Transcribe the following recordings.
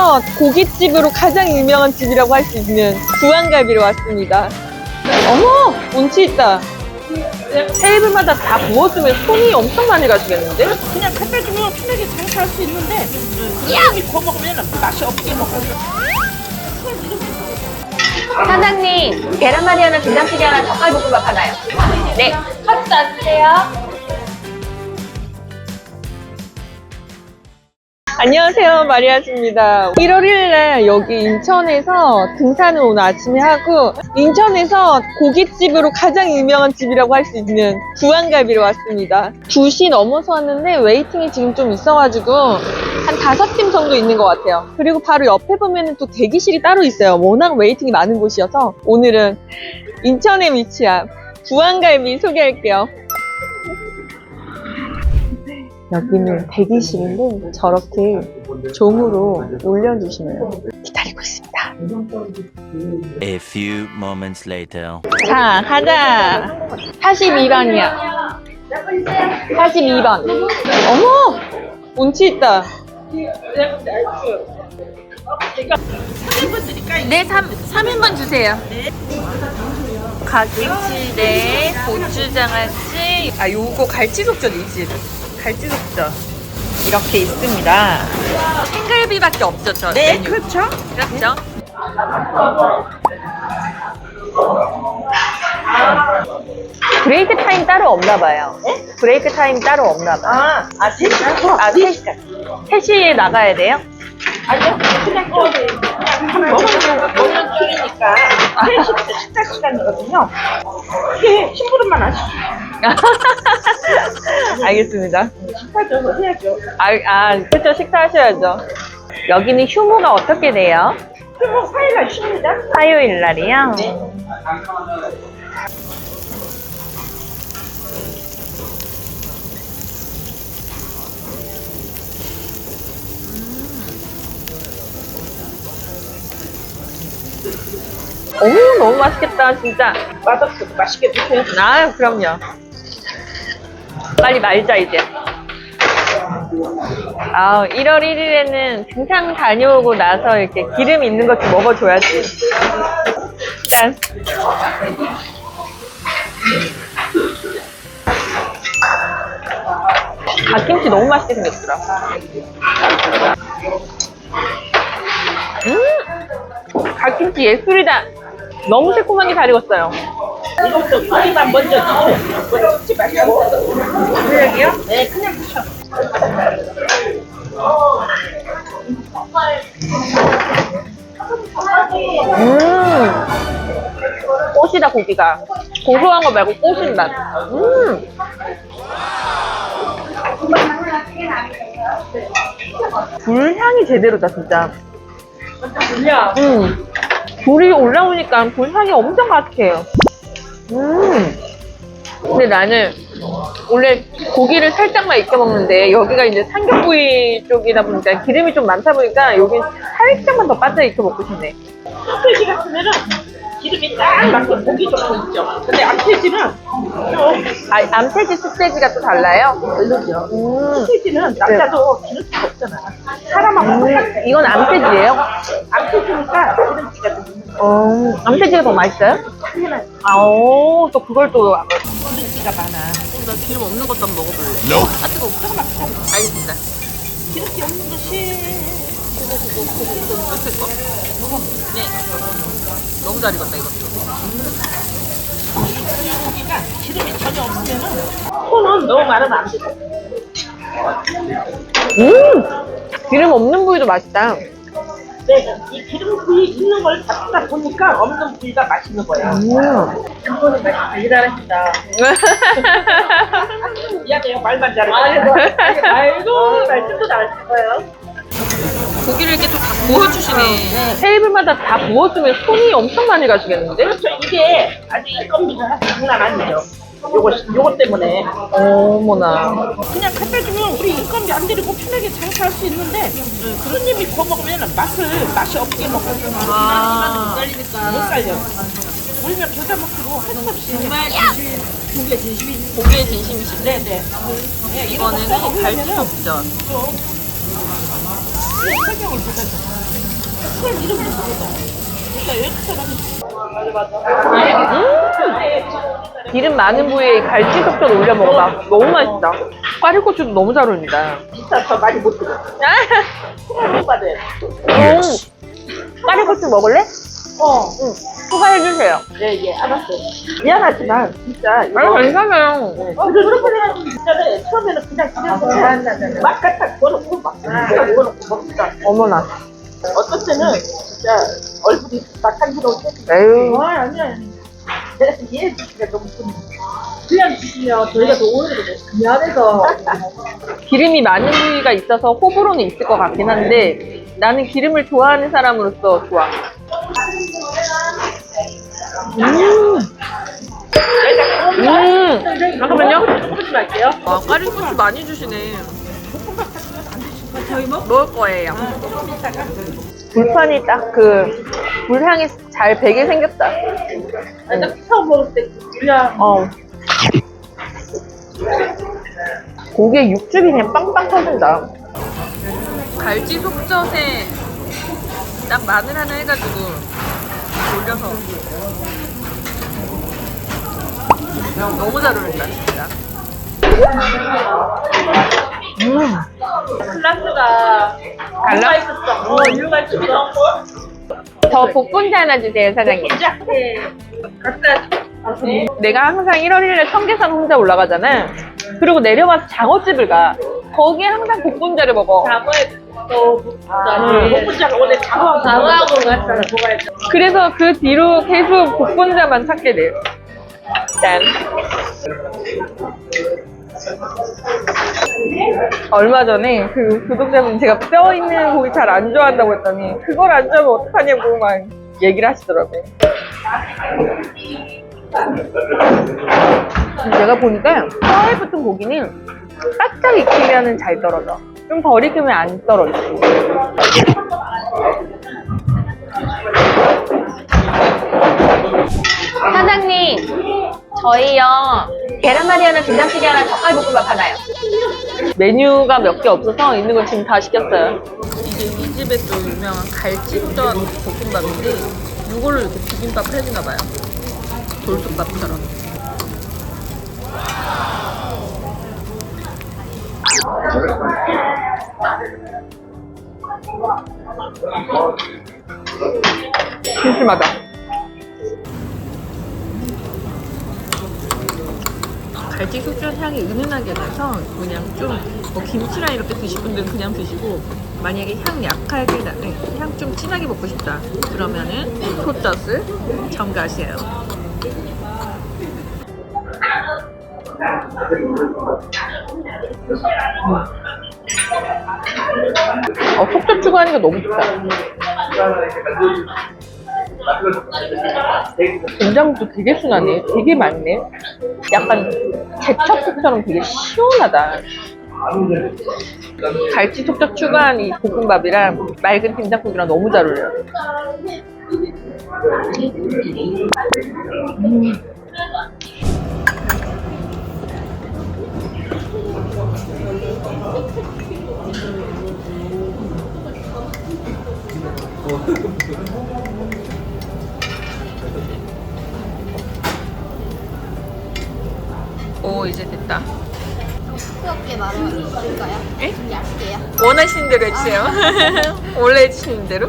인천에서 고깃집으로 가장 유명한 집이라고 할 수 있는 구안갈비로 왔습니다. 어머! 운치 있다. 테이블마다 다 부어주면 손이 엄청 많이 가시겠는데? 그냥 주면 편하게 장사할 수 있는데 그냥 구워 먹으면 맛이 없게 먹어요. 사장님, 계란말이 하나, 된장찌개 하나, 젓갈볶음밥 하나요. 네, 카드 놔주세요. 안녕하세요. 마리아입니다. 1월 1일에 여기 인천에서 등산을 오늘 아침에 하고 인천에서 고깃집으로 가장 유명한 집이라고 할 수 있는 구안갈비로 왔습니다. 2시 넘어서 왔는데 웨이팅이 지금 좀 있어가지고 한 5팀 정도 있는 것 같아요. 그리고 바로 옆에 보면 또 대기실이 따로 있어요. 워낙 웨이팅이 많은 곳이어서 오늘은 인천에 위치한 구안갈비 소개할게요. 여기는 대기실인데 저렇게 종으로 올려주시네요. 기다리고 있습니다. A few moments later. 자, 가자. 42번이야. 42번. 어머! 운치 있다. 네, 3, 3인분 주세요. 가김치, 네, 고추장아찌. 아, 요거 갈치속전 이 집. 갈치속전. 이렇게 있습니다. 생갈비밖에 없죠, 저 네, 메뉴. 그렇죠. 그렇죠? 브레이크 타임 따로 없나 봐요. 브레이크 타임 따로 없나 봐요. 아, 아, 진짜? 아, 3시, 3시에 나가야 돼요? 아니요, 그냥 저기 한 먹으면 먹는 쪽이니까 3시부터 식사 시간이거든요. 이게 심부름만 하시고 알겠습니다. 식사도 해야죠. 아, 아, 그쵸, 식사하셔야죠. 여기는 휴무가 어떻게 돼요? 그리고 화요일 쉽니다. 화요일 날이요? 어우, 너무 맛있겠다, 진짜. 맛없어도 맛있게 드세요. 아, 그럼요. 빨리 말자, 이제. 아, 1월 1일에는 등산 다녀오고 나서 이렇게 기름 있는 것 좀 먹어줘야지. 짠. 갓김치 너무 맛있게 생겼더라. 음! 갓김치 예술이다. 너무 새콤하게 잘 익었어요. 이것도 고기만 먼저. 이거 찢지 마시고. 여기요? 네, 그냥 드셔. 음. 꽃이다 고기가 고소한 거 말고 꽃인 맛. 음. 불 향이 제대로다 진짜. 불려. 음. 불이 올라오니까 불 향이 엄청 가득해요. 음. 근데 나는 원래 고기를 살짝만 익혀 먹는데 여기가 이제 삼겹구이 쪽이다 보니까 기름이 좀 많다 보니까 여기 살짝만 더 빠져 익혀 먹고 싶네. 소세지 같으면은 기름이 딱 맞고 고기 좋고 있죠. 근데 암태지는 좀 아, 암태지 쑥돼지가 또 달라요? 별로죠. 음. 소세지는 남자도 기름기가 없잖아. 사람하고 똑같아. 음, 이건 암태지예요? 암태지니까 기름기가 좀 있는 거야. 어, 암태지가 더 맛있어요? 당연한 아, 오, 또 그걸 또. 기름기가 많아. 나 기름 없는 것도 한번 먹어볼래. 아, 뜨거워. 조금만 더 알겠습니다. 기름기 없는 것이 옆에 거. 네. 너무 잘 익었다, 이것도. 고기가 기름이 전혀 없으면은 손은 너무 많으면 안 돼. 음! 기름 없는 부위도 맛있다. 네, 이 기름 부위 있는 걸 잡다 보니까 없는 부위가 맛있는 거야. 음. 그거는 맛있다. 일하시다. 미안해요. 말만 잘해. 아이고, 말씀도 잘하실 거예요. 고기를 이렇게 또다 구워주시네. 테이블마다 다 부어주면 손이 엄청 많이 가시겠는데? 그렇죠. 이게 아직 인건비가 장난 아니죠. 요 거, 요거 때문에. 어머나. 그냥 갖다 주면 우리 인건비 안 들이고 편하게 장사할 수 있는데 손님이 구워 먹으면 맛을 맛이 없게 먹어요. 아. 못 살려. 물면 겨자 먹고 할 수 없이. 정말 고기에 진심이. 고기의 진심이시네. 네네. 네, 이런 거 이거는 구워 먹으면은 갈치속전. 좀 설명을 못하죠. 그걸 이름도 모르고. 사람이 기름 많은 부위에 이 갈치 속젓 올려 먹어봐. 너무 맛있다. 꽈리고추도 너무 잘 어울린다. 비싸 더 많이 못 들어. 못 받아요. 음. 꽈리고추 먹을래? 어, 응. 추가해주세요. 네, 예, 알았어요. 미안하지만 진짜 이거 아니, 괜찮아요. 어, 그렇게 해가지고 진짜는 처음에는 그냥 그냥 막 갖다 구워놓고 막 구워놓고 먹자. 어머나. 어떤 때는 진짜 얼굴이 막 한기로울 때도 에휴. 아, 아니야. 이해해 주시기가 너무 좀 그냥 주시면 저희가 더더 미안해서 기름이 많은 부위가 있어서 호불호는 있을 것 같긴 한데 나는 기름을 좋아하는 사람으로서 좋아. 음. 음. 잠깐만요. 조금씩 할게요. 아, 꽈리고추 많이 주시네. 먹? 먹을 거예요. 불판이 딱 그 불향이 잘 배게 생겼다. 딱 처음 먹을 때 그냥 어. 고기에 육즙이 그냥 빵빵 터진다. 갈치 속젓에 딱 마늘 하나 해가지고 올려서 너무 잘 어울린다 진짜. 음. 클라스가 갈라? 있었어. 어, 이유가 있었어. 저 복분자 하나 주세요 사장님. 자, 네. 각자 내가 항상 1월 1일에 청계산 혼자 올라가잖아. 그리고 내려와서 장어집을 가. 거기에 항상 복분자를 먹어. 장어에 또 복분자가 원래 장어하고 장어하고 같이 먹어야죠. 그래서 그 뒤로 계속 복분자만 찾게 돼요. 짠. 얼마 전에 그 구독자분 제가 뼈 있는 고기 잘 안 좋아한다고 했더니 그걸 안 좋아하면 어떡하냐고 막 얘기를 하시더라고요. 내가 보니까 뼈에 붙은 고기는 바짝 익히면 잘 떨어져. 좀 덜 익히면 안 떨어져. 사장님, 저희요 계란말이 하나, 된장찌개 하나, 젓갈볶음밥 하나요. 메뉴가 몇 개 없어서 있는 걸 지금 다 시켰어요. 이게 이 집의 또 유명한 갈치전 볶음밥인데 이걸로 이렇게 비빔밥 해주나 봐요. 돌솥밥처럼. 심심하다. 갈치 숙주한 향이 은은하게 나서 그냥 좀 뭐 김치랑 이렇게 드실 분들은 그냥 드시고 만약에 향 약하게 나는 향 좀 진하게 먹고 싶다 그러면은 소젖을 첨가하세요. 어, 속젓 추가하니까 너무 좋다. 된장도 되게 순하네. 되게 맑네. 약간 제첩국처럼 되게 시원하다. 갈치 속젓 추가한 이 볶음밥이랑 맑은 된장국이랑 너무 잘 어울려요. 음. 오 이제 됐다. 뜨겁게 말아줄까요? 에? 좀 얇게요. 원하시는 대로 해주세요. 원래 해주시는 대로.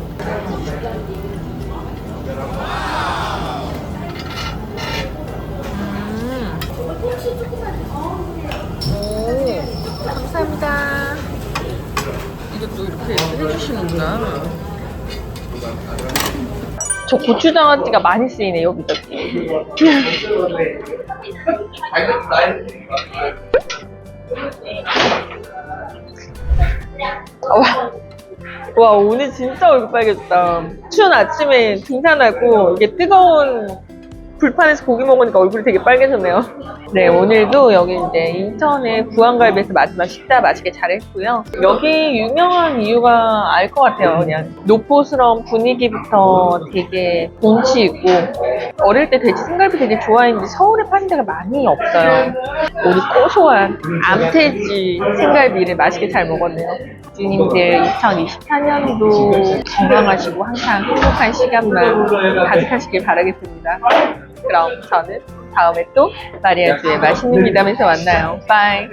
음. 오, 감사합니다. 이것도 이렇게 해주시는구나. 저 고추장아찌가 많이 쓰이네, 여기 저기. 와, 와 오늘 진짜 얼굴 빨개졌다. 추운 아침에 등산하고 이게 뜨거운 불판에서 고기 먹으니까 얼굴이 되게 빨개졌네요. 네, 오늘도 여기 이제 인천의 구안갈비에서 마지막 식사 맛있게 잘했고요. 여기 유명한 이유가 알 것 같아요. 그냥 노포스러운 분위기부터 되게 운치 있고 어릴 때 돼지 생갈비 되게 좋아했는데 서울에 파는 데가 많이 없어요. 우리 고소한 암태지 생갈비를 맛있게 잘 먹었네요. 주님들 2024년도 건강하시고 항상 행복한 시간만 가득하시길 바라겠습니다. 그럼 저는 다음에 또 마리아주의 맛있는 미담에서 만나요. 바이.